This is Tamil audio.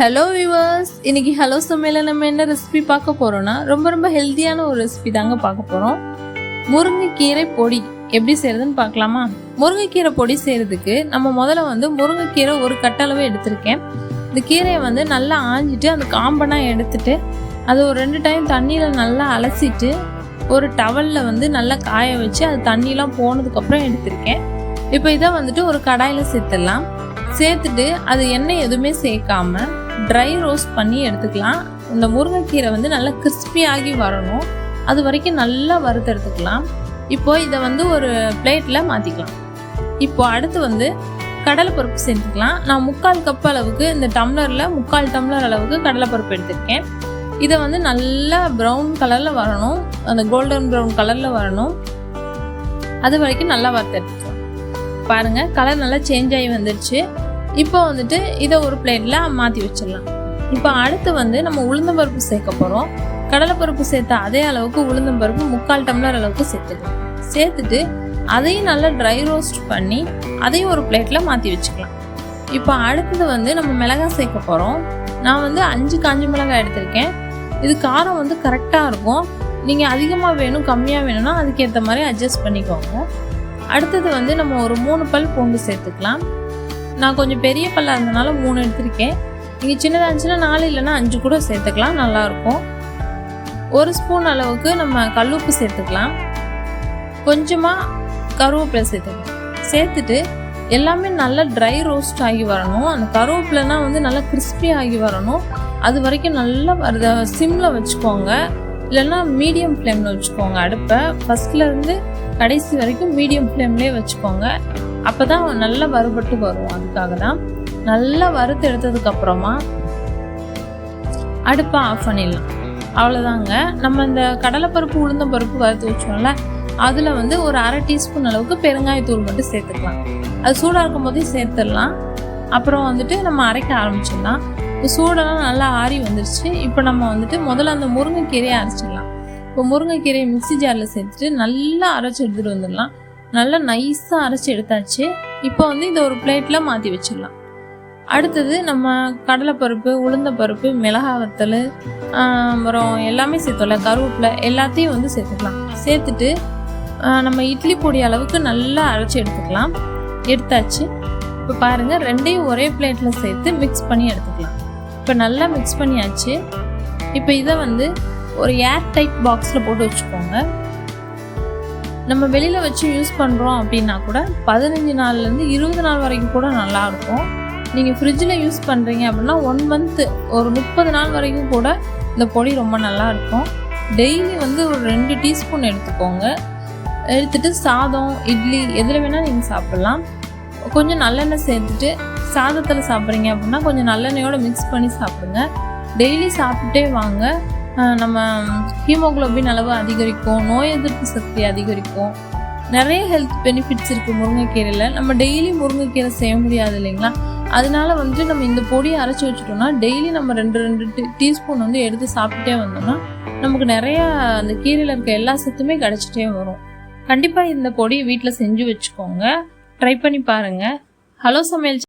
ஹலோ வியூவர்ஸ் இன்றைக்கி ஹலோ சமையல நம்ம என்ன ரெசிபி பார்க்க போகிறோன்னா ரொம்ப ரொம்ப ஹெல்த்தியான ஒரு ரெசிபி தாங்க பார்க்க போகிறோம் முருங்கைக்கீரை பொடி எப்படி செய்கிறதுன்னு பார்க்கலாமா? முருங்கைக்கீரை பொடி செய்கிறதுக்கு நம்ம முதல்ல வந்து முருங்கைக்கீரை ஒரு கட்டளவு எடுத்திருக்கேன். இந்த கீரையை வந்து நல்லா ஆஞ்சிட்டு அந்த காம்பனாக எடுத்துட்டு அதை ஒரு ரெண்டு டைம் தண்ணியில் நல்லா அலசிட்டு ஒரு டவலில் வந்து நல்லா காய வச்சு அது தண்ணியெலாம் போனதுக்கப்புறம் எடுத்திருக்கேன். இப்போ இதை வந்துட்டு ஒரு கடாயில் சேர்த்துடலாம். சேர்த்துட்டு அது எண்ணெய் எதுவுமே சேர்க்காம ட்ரை ரோஸ்ட் பண்ணி எடுத்துக்கலாம். இந்த முருங்கைக்கீரை வந்து நல்லா கிறிஸ்பியாகி வரணும். அது வரைக்கும் நல்லா வறுத்து எடுத்துக்கலாம். இப்போ இதை வந்து ஒரு பிளேட்டில் மாற்றிக்கலாம் இப்போ அடுத்து வந்து கடலைப்பருப்பு சேர்த்துக்கலாம் நான் முக்கால் கப் அளவுக்கு இந்த டம்ளரில் முக்கால் டம்ளர் அளவுக்கு கடலைப்பருப்பு எடுத்திருக்கேன். இதை வந்து நல்லா ப்ரௌன் கலரில் வரணும். அந்த கோல்டன் ப்ரௌன் கலரில் வரணும். அது வரைக்கும் நல்லா வறுத்து எடுத்துக்கலாம். பாருங்கள் கலர் நல்லா சேஞ்ச் ஆகி வந்துருச்சு. இப்போ வந்துட்டு இதை ஒரு பிளேட்டில் மாற்றி வச்சிடலாம். இப்போ அடுத்து வந்து நம்ம உளுந்தம்பருப்பு சேர்க்க போகிறோம் கடலைப்பருப்பு சேர்த்த அதே அளவுக்கு உளுந்தம்பருப்பு முக்கால் டம்ளர் அளவுக்கு சேர்த்துக்கலாம். சேர்த்துட்டு அதையும் நல்லா ட்ரை ரோஸ்ட் பண்ணி அதையும் ஒரு பிளேட்டில் மாற்றி வச்சுக்கலாம். இப்போ அடுத்தது வந்து நம்ம மிளகாய் சேர்க்க போகிறோம் நான் வந்து அஞ்சு காஞ்ச மிளகாய் எடுத்திருக்கேன். இது காரம் வந்து கரெக்டாக இருக்கும். நீங்கள் அதிகமாக வேணும் கம்மியாக வேணும்னா அதுக்கேற்ற மாதிரி அட்ஜஸ்ட் பண்ணிக்கோங்க. அடுத்தது வந்து நம்ம ஒரு மூணு பல் பூண்டு சேர்த்துக்கலாம். நான் கொஞ்சம் பெரிய பல்லாக இருந்தனால மூணு எடுத்திருக்கேன். நீங்கள் சின்னதாக இருந்துச்சுன்னா நாலு இல்லைன்னா அஞ்சு கூட சேர்த்துக்கலாம் நல்லாயிருக்கும். ஒரு ஸ்பூன் அளவுக்கு நம்ம கல்லுப்பு சேர்த்துக்கலாம். கொஞ்சமாக கருவேப்பிலை சேர்த்துக்கலாம். சேர்த்துட்டு எல்லாமே நல்லா ட்ரை ரோஸ்ட் ஆகி வரணும். அந்த கருவேப்பிலைனா வந்து நல்லா கிறிஸ்பி ஆகி வரணும். அது வரைக்கும் நல்லா வருத சிம்மில் வச்சுக்கோங்க. இல்லைன்னா மீடியம் ஃப்ளேமில் வச்சுக்கோங்க அடுப்பை. ஃபஸ்ட்லேருந்து கடைசி வரைக்கும் மீடியம் ஃப்ளேம்லேயே வச்சுக்கோங்க. அப்போ தான் நல்லா வறுபட்டு வரும். அதுக்காக தான் நல்லா வறுத்து எடுத்ததுக்கப்புறமா அடுப்பை ஆஃப் பண்ணிடலாம். அவ்வளோதாங்க நம்ம இந்த கடலைப்பருப்பு உளுந்த பருப்பு வறுத்து வச்சோம்ல அதில் வந்து ஒரு அரை டீஸ்பூன் அளவுக்கு பெருங்காயத்தூள் மட்டும் சேர்த்துக்கலாம். அது சூடாக இருக்கும் போதே சேர்த்துடலாம். அப்புறம் வந்துட்டு நம்ம அரைக்க ஆரம்பிச்சிடலாம். இப்போ சூடெல்லாம் நல்லா ஆறி வந்துருச்சு. இப்போ நம்ம வந்துட்டு முதல்ல அந்த முருங்கைக்கீரையை அரைச்சிடலாம். இப்போ முருங்கைக்கீரையை மிக்ஸி ஜாரில் சேர்த்துட்டு நல்லா அரைச்சி எடுத்துகிட்டு வந்துடலாம். நல்லா நைஸாக அரைச்சி எடுத்தாச்சு. இப்போ வந்து இதை ஒரு பிளேட்டில் மாற்றி வச்சிடலாம். அடுத்தது நம்ம கடலைப்பருப்பு உளுந்தப்பருப்பு மிளகா வத்தல் அப்புறம் எல்லாமே சேர்த்தோம்ல கருவேப்பிலை எல்லாத்தையும் வந்து சேர்த்துக்கலாம். சேர்த்துட்டு நம்ம இட்லி பொடி அளவுக்கு நல்லா அரைச்சி எடுத்துக்கலாம். எடுத்தாச்சு. இப்போ பாருங்கள் ரெண்டையும் ஒரே பிளேட்டில் சேர்த்து மிக்ஸ் பண்ணி எடுத்துக்கலாம். இப்போ நல்லா மிக்ஸ் பண்ணியாச்சு. இப்போ இதை வந்து ஒரு ஏர் டைட் பாக்ஸில் போட்டு வச்சுக்கோங்க. நம்ம வெளியில் வச்சு யூஸ் பண்ணுறோம் அப்படின்னா கூட பதினஞ்சு நாள்லேருந்து இருபது நாள் வரைக்கும் கூட நல்லாயிருக்கும் நீங்கள் ஃப்ரிட்ஜில் யூஸ் பண்ணுறீங்க அப்படின்னா ஒன் மந்த்து ஒரு முப்பது நாள் வரைக்கும் கூட இந்த பொடி ரொம்ப நல்லா இருக்கும். டெய்லி வந்து ஒரு ரெண்டு டீஸ்பூன் எடுத்துக்கோங்க. எடுத்துட்டு சாதம் இட்லி எதில் வேணால் நீங்கள் சாப்பிட்லாம். கொஞ்சம் நல்லெண்ணெய் சேர்த்துட்டு சாதத்தில் சாப்பிட்றீங்க அப்படின்னா கொஞ்சம் நல்லெண்ணெயோடு மிக்ஸ் பண்ணி சாப்பிடுங்க. டெய்லி சாப்பிட்டுட்டே வாங்க. நம்ம ஹீமோகுளோபின் அளவு அதிகரிக்கும் நோய் எதிர்ப்பு சக்தி அதிகரிக்கும். நிறைய ஹெல்த் பெனிஃபிட்ஸ் இருக்குது முருங்கைக்கீரையில். நம்ம டெய்லி முருங்கைக்கீரை செய்ய முடியாது இல்லைங்களா? அதனால வந்து நம்ம இந்த பொடியை அரைச்சி வச்சுட்டோம்னா டெய்லி நம்ம ரெண்டு ரெண்டு டீ டீஸ்பூன் வந்து எடுத்து சாப்பிட்டுட்டே வந்தோம்னா நமக்கு நிறையா அந்த கீரையில் இருக்க எல்லா சத்துமே கிடச்சிட்டே வரும். கண்டிப்பாக இந்த பொடியை வீட்டில் செஞ்சு வச்சுக்கோங்க. ட்ரை பண்ணி பாருங்கள் ஹலோ சமையல்